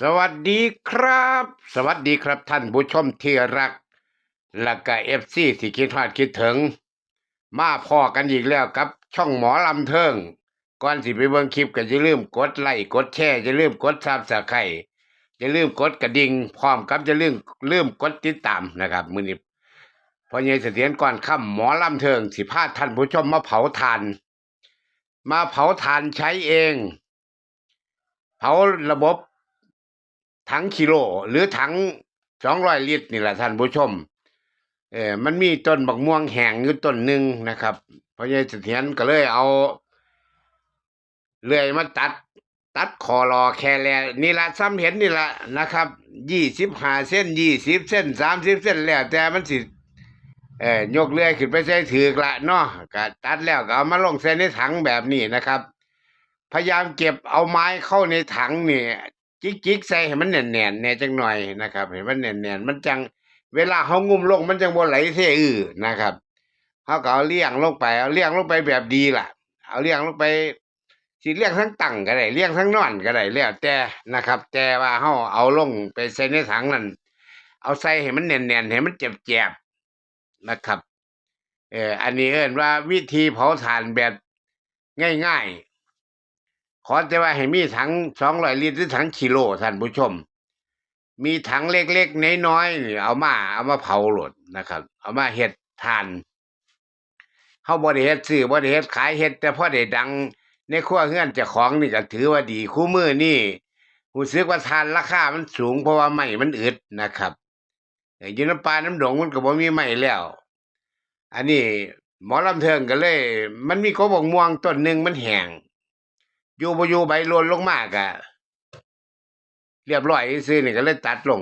สวัสดีครับ สวัสดีครับท่านผู้ชมที่รัก และก็เอฟซีที่คิดฮอดคิดถึง มาพอกันอีกแล้วกับ ช่องหมอลำเทิง ก่อนสิไปเบิ่งคลิปก็อย่าลืมกดไลค์กดแชร์อย่าลืมกดซับสไครต์อย่าลืมกดกระดิ่งพร้อมกับอย่าลืมลืมกดติดตามนะครับมือนี้พอใหญ่เสถียรก่อนค่ำหมอลำเทิงสิพาท่านผู้ชมมาเผาทาน มาเผาทานใช้เอง เผาระบบ ถังกิโล หรือถังสองร้อยลิตรนี่แหละท่านผู้ชม เออมันมีต้นบักม่วงแห้งอยู่ต้นหนึ่งนะครับพอใหญ่เสถียรก็เลยเอาเลื่อยมาตัด ตัดคอรอแค่แลนี่ละซ้ำเห็นนี่ละนะครับยี่สิบห้าเส้นยี่สิบเส้นสามสิบเส้นแล้ว แต่มันสิเออยกเลื่อยขึ้นไปใส่ถือกละเนาะก็ตัดแล้วก็เอามาลงใส่ในถังแบบนี้นะครับ พยายามเก็บเอาไม้เข้าในถังนี่ จิกจิกๆใส่ให้มันแน่นๆแน่จังหน่อยนะครับให้มันแน่นๆมันจัง เวลาเขางุมลงมันจังบ่ไหลเทอื้อนะครับเขาก็เอาเลี้ยงลงไปเอาเลี้ยงลงไปแบบดีล่ะ เอาเลี้ยงลงไปสิเลี้ยงทั้งตั้งก็ได้เลี้ยงทั้งนอนก็ได้แล้วแต่นะครับ แต่ว่าเขาเอาลงไปใส่ในถังนั้นเอาใส่ให้มันแน่นๆให้มันเจ็บๆนะครับเอออันนี้เอิ้นว่าวิธีเผาถ่านแบบง่ายๆ ขอแต่ว่าให้มีถังสองร้อยลิตรหรือถังกิโลท่านผู้ชม มีถังเล็กๆน้อยๆนี่เอามาเอามาเผาหลดนะครับ เอามาเฮ็ดทานเฮาบ่ได้เฮ็ดซื้อบ่ได้เฮ็ดขายเฮ็ดแต่พอได้ดัง ในครัวเฮือนเจ้าของนี่ก็ถือว่าดีคู่มือนี่รู้สึกว่าทานราคามันสูงเพราะว่าไม้มันอึดนะครับอยู่น้ำปลาน้ำดงมันก็บ่มีไม้แล้ว อันนี้หมอลำเทิงก็เลย มันมีกบกม่วงต้นหนึ่งมันแห้ง อยู่บ่อยู่ใบโลนลงมากอะเรียบร้อยซื้อนี่ก็เลยตัดลง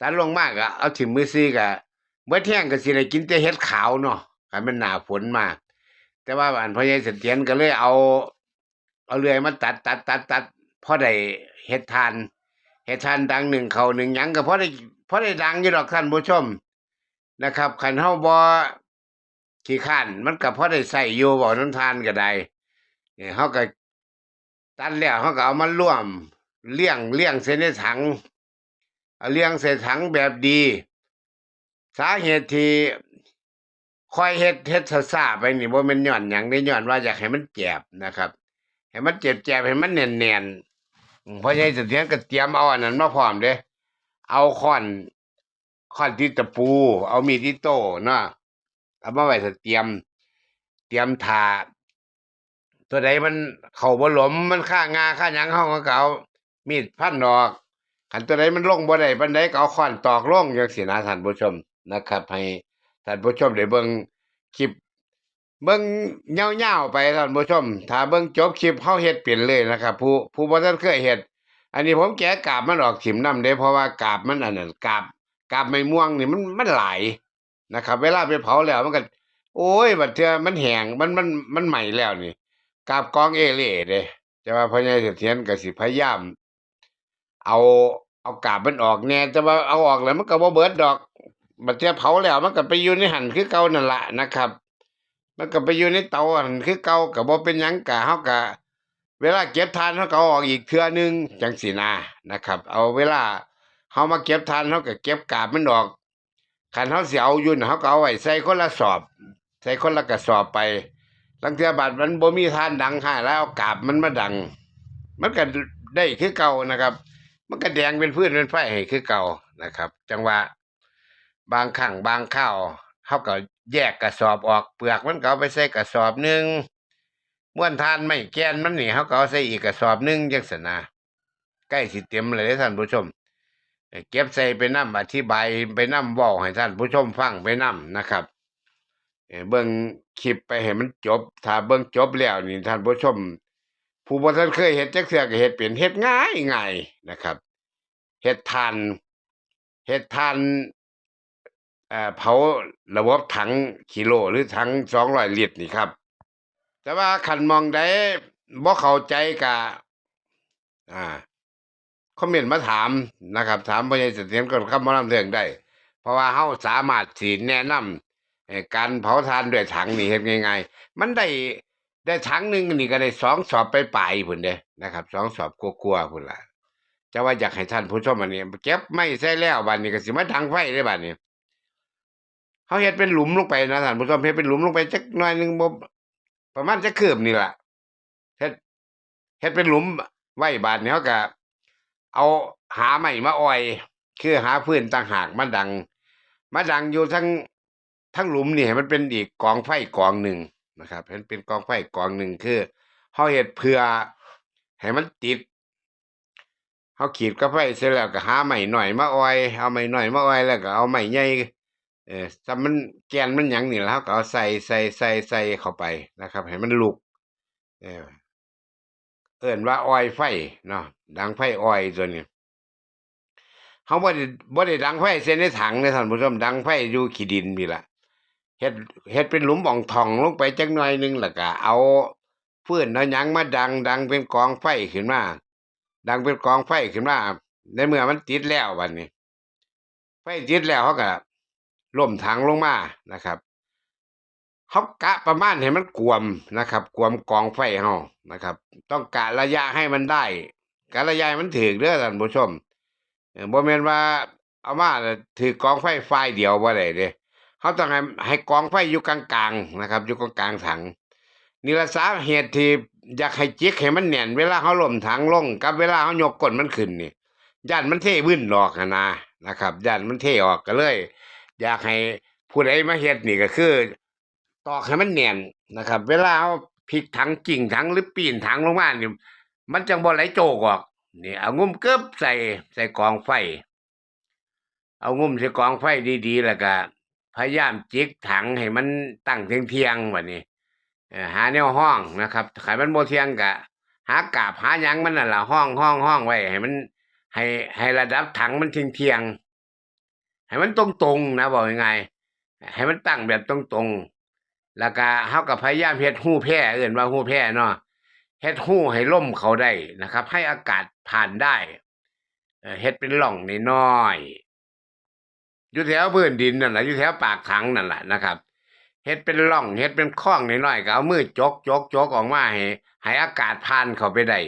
ตัดลงมากอะเอาถิ่มมือซื้อก็เมื่อเที่ยงก็สิได้กินแต่เห็ดขาวเนาะคันมันหนาฝนมาก แต่ว่าอันพ่อใหญ่เสถียรก็เลยเอา เอาเลื่อยมาตัดตัดตัดตัดพอได้เห็ดทานเห็ดทานดังหนึ่งเขาหนึ่งหยังก็พอได้พอได้ดังอยู่ดอกท่านผู้ชมนะครับคันเฮาบ่ขี้ข้านมันก็พอได้ใส่อยู่บ่น้ำทานก็ได้เฮาก็ ตัดแล้วเฮาก็เอามาร่วมเลี้ยงเลี้ยงใส่ในถังเลี้ยงใส่ถังแบบดี สาเหตุที่คอยเฮ็ดเฮ็ดซาไปนี่บ่แม่นย้อนหยังได้ย้อนว่าอยากให้มันแจบนะครับ ให้มันเจ็บแจบให้มันแน่นๆอืมเพราะฉะนั้นเสถียรก็เตรียมเอาอันนั้นมาพร้อมเด้เอาค้อนค้อนที่ตะปู เอามีดที่โต้เนาะเอามาไว้เตรียม เตรียมทา ตัวใดมันเข้าบ่หลมมันค่างาค่าหยังเฮาก็เอามีดพันออกคันตัวใดมันลงบ่ได้ปานใดก็เอาค้อนตอกลงจังซี่นะท่านผู้ชมนะครับ ให้ท่านผู้ชมได้เบิ่งคลิปเบิ่งยาๆไปท่านผู้ชม ถ้าเบิ่งจบคลิปเฮาเฮ็ดเป็นเลยนะครับ ผู้ผู้บ่ทันเคยเฮ็ดอันนี้ผมแกะกาบมันออกถิ่มน้ำเด้เพราะว่ากาบมันอันนั้นกาบกาบไม่ม่วงนี่มันมันหลายนะครับ เวลาไปเผาแล้วมันก็โอ้ยบัดเทื่อมันแห้งมันมันมันใหม่แล้วนี่ กาบกองเอเล่เด้แต่ว่าพ่อใหญ่เสถียรก็สิพยายาม เอาเอากาบมันออกแน่แต่ว่าเอาออกแล้วมันก็บ่เบิดดอกบัดเทื่อเผาแล้วมันก็ไปอยู่ในหั่นคือเก่านั่นล่ะนะครับ มันก็ไปอยู่ในเตาหั่นคือเก่าก็บ่เป็นหยังกะเฮาก็เวลาเก็บทานเฮาก็อาออกอีกเทื่อหนึงจังซี่นะนะครับ เอาเวลาเฮามาเก็บทานเฮาก็เก็บกาบมันออกคันเฮาสิเอาอยู่น่ะเฮาก็เอาไว้ใส่คนละสอบ ใส่คนละกระสอบไป ลังเทื่บาดมันบ่มีทานดังให้แล้วกาบมันมาดัง มันก็ได้คือเก่านะครับ มันก็แดงเป็นพื้นเป็นไฟให้คือเก่านะครับ จังหวะบางครั้งบางคราวเฮาก็แยกกระสอบออกเปลือกมันก็เอาไปใส่กระสอบหนึงม้วนทานไม่แกนมันนี่เฮาก็เอาใส่อีกกระสอบหนึงจังซั่นะใกล้สิเต็มเลยท่านผู้ชม เก็บใส่ไปนํอธิบายไปนํเว้าให้ท่านผู้ชมฟังไปนํนะครับ เอ่อเบิ่งคลิปไปให้มันจบ ถ้าเบิ่งจบแล้วนี่ท่านผู้ชม ผู้บ่ทันเคยเฮ็ดจักเทื่อก็เฮ็ดเป็นเฮ็ดง่ายง่ายนะครับเฮ็ดทานเฮ็ดทานเอ่อเผาระบบถังกิโลหรือถัง200ลิตรนี่ครับ แต่ว่าคันมองใดบ่เข้าใจก็อ่าคอมเมนต์มาถามนะครับ ถามพ่อใหญ่เสถียรก่อนคำว่านำเรื่องได้ เพราะว่าเฮาสามารถสิแนะนำเอ่อ การเผาทานด้วยถังนี่เฮ็ดง่ายๆมันได้ได้ถังหนึ่งนี่ก็ได้สองสอบไปปลายพุ่นเด้นะครับสองสอบกลัวๆพุ่นละจะว่าอยากให้ท่านผู้ชมอันนี้เก็บไม่ใช่แล้วบัดนี้ก็สิมาดังไฟได้บัดนี้เขาเฮ็ดเป็นหลุมลงไปนะท่านผู้ชมเฮ็ดเป็นหลุมลงไปจักหน่อยหนึงบ่ประมาณจักคืบนี่ล่ะเฮ็ดเฮ็ดเป็นหลุมไว้บาดนี้เขาก็เอาหาไม้มาอ้อย คือหาพื้นต่างหากมาดัง มาดังอยู่ทั้ง ทั้งหลุมนี่ให้มันเป็นอีกกองไฟกองหนึ่งนะครับเห็นเป็นกองไฟกองหนึ่งคือเฮาเฮ็ดเพื่อให้มันติดเฮาขีดกับไฟเสร็จแล้วก็หาไม้หน่อยมาอ้อยเอาไม้หน่อยมาอ้อยแล้วก็เอาไม้ใหญ่เออซำมันแกนมันหยังนี่แหล้วก็เอาใส่ใส่ใส่ใส่เข้าไปนะครับให้มันลุก เออเอิ้นว่าอ้อยไฟเนาะดังไฟอ้อยตัวนี้เขาบ่ได้บ่ได้ดังไฟเส้นในถังเลยท่านผู้ชมดังไฟอยู่ขี้ดินนี่ล่ะ เฮ็ดเฮ็ดเป็นหลุมบ่องทองลงไปจักหน่อยหนึงแล้วก็เอาฟืนเอาหยังมาดังดังเป็นกองไฟขึ้นมา ดังเป็นกองไฟขึ้นมาในเมื่อมันติดแล้วบัดนี้ ไฟติดแล้วเขาก็ล่มถังลงมานะครับเขากะประมาณให้มันกวมนะครับ กวมกองไฟเฮานะครับ ต้องกะระยะให้มันได้กะระยะมันถึกเด้อท่านผู้ชมบ่แม่นว่า เอามาถือกองไฟไฟเดียวบ่ได้เด้ เขาต้องให้ให้กองไฟอยู่กลางๆนะครับ อยู่กลางๆถังนี่ละสาเหตุที่อยากให้จิกให้มันแน่นเวลาเขาล่มถังลงกับเวลาเขายกก้นมันขึ้นนี่ย่านมันเทวื่นออกนะนะครับย่านมันเทออกก็เลย อยากให้ผู้ใดมาเฮ็ดนี่ก็คือ ตอกให้มันแน่นนะครับ เวลาเอาพลิกถังกิ่งถังหรือปีนถังลงมาเนี่ยมันจังบ่ไหลโจกออกนี่เอางุ้มเกิบใส่ใส่กองไฟ เอางุ้มใส่กองไฟดีๆแล้วก็ พยายามจิกถังให้มันตั้งเทียงๆวันนี้หาแนวห้องนะครับขายมันโมเทียงกะ หากาบหาหยังมันนั่นล่ะห้องห้องห้องไว้ ให้มัน ให้ให้ระดับถังมันเทียงเทียงๆให้มันตรงๆนะบอกยังไง ให้มันตั้งแบบตรงๆแล้วก็เฮาก็พยายามเฮ็ดหู้แพร่เอื่นว่าหู้แพร่เนาะเฮ็ดหู้ให้ล่มเขาได้นะครับ ให้อากาศผ่านได้เอ่อเฮ็ดเป็นหล่องน้อยๆ อยู่แถวพื้นดินนั่นแหละอยู่แถวปากถังนั่นแหละนะครับเฮ็ดเป็นหล่องเฮ็ดเป็นคล้องน้อยๆก็เอามือจกจกจกออกมาให้ให้อากาศผ่านเข้าไปได้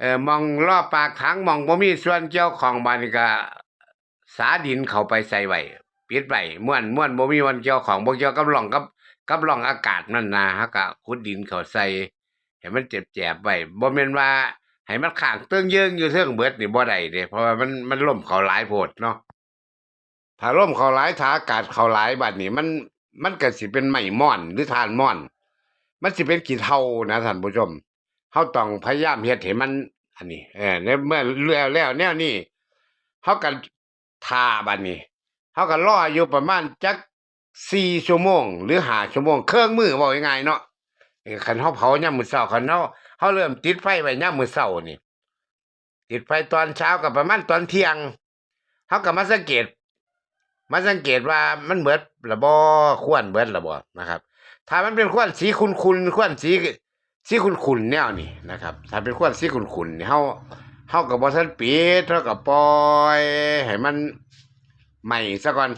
เออมองรอบปากถังมองบ่มีส่วนเกี่ยวของบานก็สาดินเข้าไปใส่ไว้ปิดไว้ม่วนม่วนบ่มีวันเกี่ยวของบ่เกี่ยวกับหล่องกับกับหล่องอากาศนั่นนะฮะก็ขุดดินเข้าใส่ให้มันเจ็บแจบไว้บ่แม่นว่าให้มันข้างเตื้องเยิงอยู่เทิงเบิดนี่บ่ได้เด้เพราะว่ามันมันล่มเขาหลายโพดเนาะ ถ้าล่มเขาหลายถ้าอากาศเขาหลายบัดนี้มันมันก็สิเป็นไม้ม่อนหรือทานม่อน มันสิเป็นขี้เถ้านะท่านผู้ชมเฮาต้องพยายามเฮ็ดให้มัน อันนี้ เออในเมื่อแล้วแล้วแนวนี้เฮาก็ทาบัดนี้เฮาก็รออยู่ประมาณจัก4ชั่วโมง หรือ5ชั่วโมง เครื่องมือเว้าง่ายเนาะเออคันเฮาเผายามมื้อเช้าคันเฮาเฮาเริ่มติดไฟไว้ยามมื้อเช้านี่ติดไฟตอนเช้าก็ประมาณตอนเที่ยงเฮาก็มาสังเกต มาสังเกตว่ามันเบิดละบ่ควรเบิดละบ่นะครับ ถ้ามันเป็นควรสีขุ่นๆควรสีสีขุ่นๆแนวนี้นะครับ ถ้าเป็นควรสีขุ่นๆนี่เฮาเฮาก็บ่ทันปิดเฮาก็ปล่อยให้มันไหม้ซะก่อน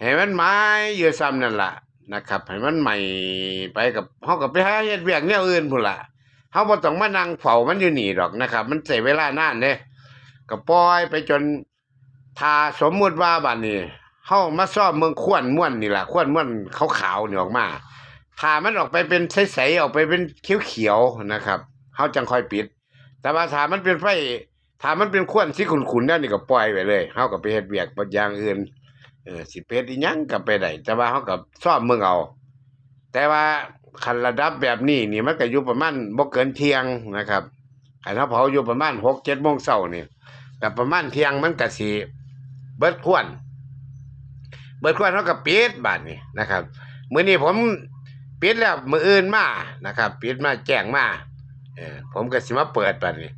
ให้มันไม้อยู่ซ้ำนั่นล่ะนะครับให้มันใหม่ไปกับเฮาก็ไปหาเฮ็ดเวียกแนวอื่นพุ่นล่ะเฮาบ่ต้องมานั่งเฝ้ามันอยู่นี่ดอกนะครับ มันใช้เวลานานเด้ก็ปล่อยไปจนถ้าสมมุติว่าบัดนี้ เฮามาซ่อมเมืองขวนม่วนนี่ล่ะขวนม่วนขาวๆนี่ออกมาถ้ามันออกไปเป็นใสๆออกไปเป็นเขียวๆนะครับเฮาจังค่อยปิด แต่ว่าถ้ามันเป็นไฟถ้ามันเป็นขวนสีขุนๆนั่นนี่ก็ปล่อยไว้เลยเฮาก็ไปเฮ็ดเวียกบางอย่างอื่นเออสิเป็ดอีหยังก็ไปได้แต่ว่าเขาก็ซ่อมเมืองเอาแต่ว่าคันระดับแบบนี้นี่มันก็อยู่ประมาณบ่เกินเที่ยงนะครับคันเขาเผาอยู่ประมาณ6 7โมงเช้านี่ก็ประมาณเที่ยงมันก็สิเบิดควร เบิดควรเขาก็ปิดบาดนี้นะครับมื้อนี้ผมปิดแล้วมื้ออื่นมานะครับปิดมาแจ้งมาเออผมก็สิมาเปิดบาดนี้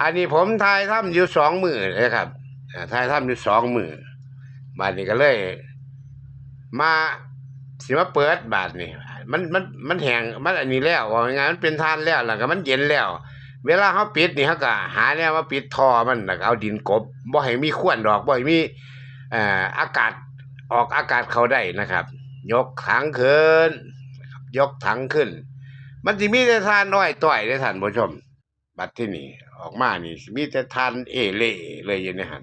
อันนี้ผมถ่ายทำอยู่สองมือนะครับอ่าถ่ายทำอยู่สองมือบาทนี้ก็เลย มาสิมาเปิดบาทนี่มันมันมันแห้งมันอันนี้แล้วว่าไงมันเป็นทานแล้วแล้วก็มันเย็นแล้ว เวลาเขาปิดนี่เขาก็หาแนวมาปิดท่อมันแล้วก็เอาดินกบบ่ให้มีควนดอกบ่ให้มีเอ่ออากาศ ออกอากาศเขาได้นะครับ ยกถังขึ้น ยกถังขึ้น มันสิมีแต่ทานน้อยต่อยได้ท่านผู้ชม บัดที่นี่ออกมานี่มีแต่ทานเอเล่เลยอยู่ในหัน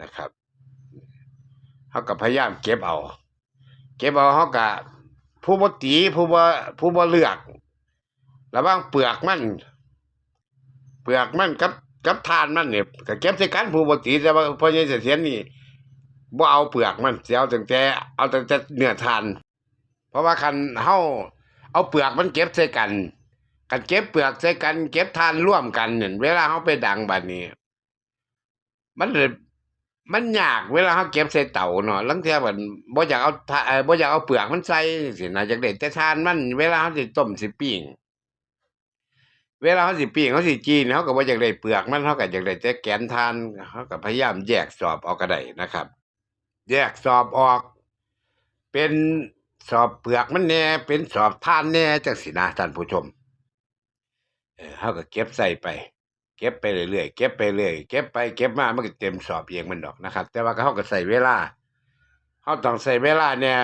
นะครับเขาก็พยายามเก็บเอา เก็บเอาเขาก็ผู้บ่ตีผู้บ่ผู้บ่เลือกระว่างเปลือกมันเปลือกมันกับกับทานมันเนี่ยก็เก็บใส่กันผู้บ่ตีแต่ว่าพอใหญ่เสถียรนี่ บ่เอาเปลือกมันเสิเอาตั้งแต่เอาตั้งแต่เนื้อทาน เพราะว่าคันเฮาเอาเปลือกมันเก็บใส่กันกันเก็บเปลือกใส่กัน เก็บทานร่วมกันเนี่ยเวลาเฮาไปดังบัดนี้ มันเลยมันยากเวลาเฮาเก็บใส่เต่าเนาะลังเทื่อมันบ่อยากเอาทาเออบ่อยากเอาเปลือกมันใส่สินะอยากได้แต่ทานมันเวลาเฮาสิต้มสิปิ้งเวลาเขาสิปิ้งเขาสิจีนเขาก็บ่อยากได้เปลือกมันเขาก็อยากได้แต่แกนทานเขาก็พยายามแยกสอบออกก็ไดนะครับ แยกสอบออก เป็นสอบเปลือกมันแน่เป็นสอบทานแน่จังสินะท่านผู้ชม เออเขาก็เก็บใส่ไป เก็บไปเรื่อยๆเก็บไปเรื่อยเก็บไปเก็บมามันก็เต็มสอบเองมันดอกนะครับ แต่ว่าเขาก็ใส่เวลาเขาต้องใส่เวลาเนี่ย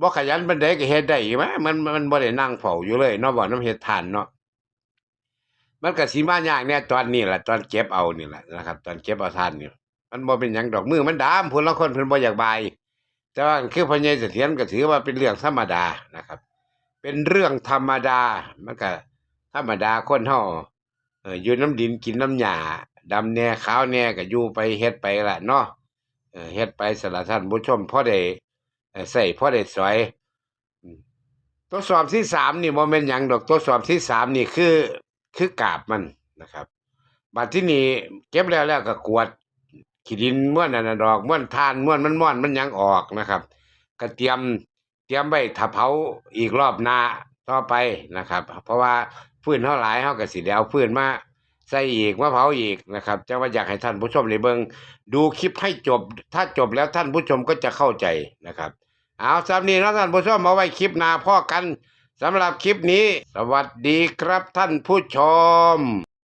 บ่ขยันบันไดก็เฮ็ดได้อยู่มั้ยมันมันบ่ได้นั่งเฝ้าอยู่เลยเนาะบ่น้ำเฮ็ดทานเนาะมันก็สิมายากเนี่ยตอนนี้แหละตอนเก็บเอานี่แหละนะครับ ตอนเก็บเอาทานนี่ มันบ่เป็นหยังดอกมือมันดำผู้ละคนเพิ่นบ่อยากบายแต่ว่าคือพ่อใหญเสถียรก็ถือว่าเป็นเรื่องธรรมดานะครับ เป็นเรื่องธรรมดามันก็ธรรมดาคนเฮาเอออยู่น้ำดินกินน้ำหญ้าดำแหน่ขาวแหน่ก็อยู่ไปเฮ็ดไปละเนาะเออเฮ็ดไปสละท่านผู้ชมพอได้เอ่อใส่พอได้สอยอืมตัวสอบที่สามนี่บ่แม่นหยังดอกตัวสอบที่สามนี่คือคือกาบมันนะครับ บัดที่นี่เก็บแล้วแล้วก็กวด ขี้ดินม้วนนั่นน่ะดอกม้วนทานม้วนมันม้วนมันหยังออกนะครับ ก็เตรียมเตรียมไว้ถ้าเผาอีกรอบหน้าต่อไปนะครับ เพราะว่าฟืนเท่าหลายเฮาก็สิได้เอาฟืนมาใส่อีกมาเผาอีกนะครับจังว่าอยากให้ท่านผู้ชมได้เบิงดูคลิปให้จบ ถ้าจบแล้วท่านผู้ชมก็จะเข้าใจนะครับ เอาสำนี้นะท่านผู้ชมเอาไว้คลิปหน้าพ่อกันสำหรับคลิปนี้ สวัสดีครับท่านผู้ชม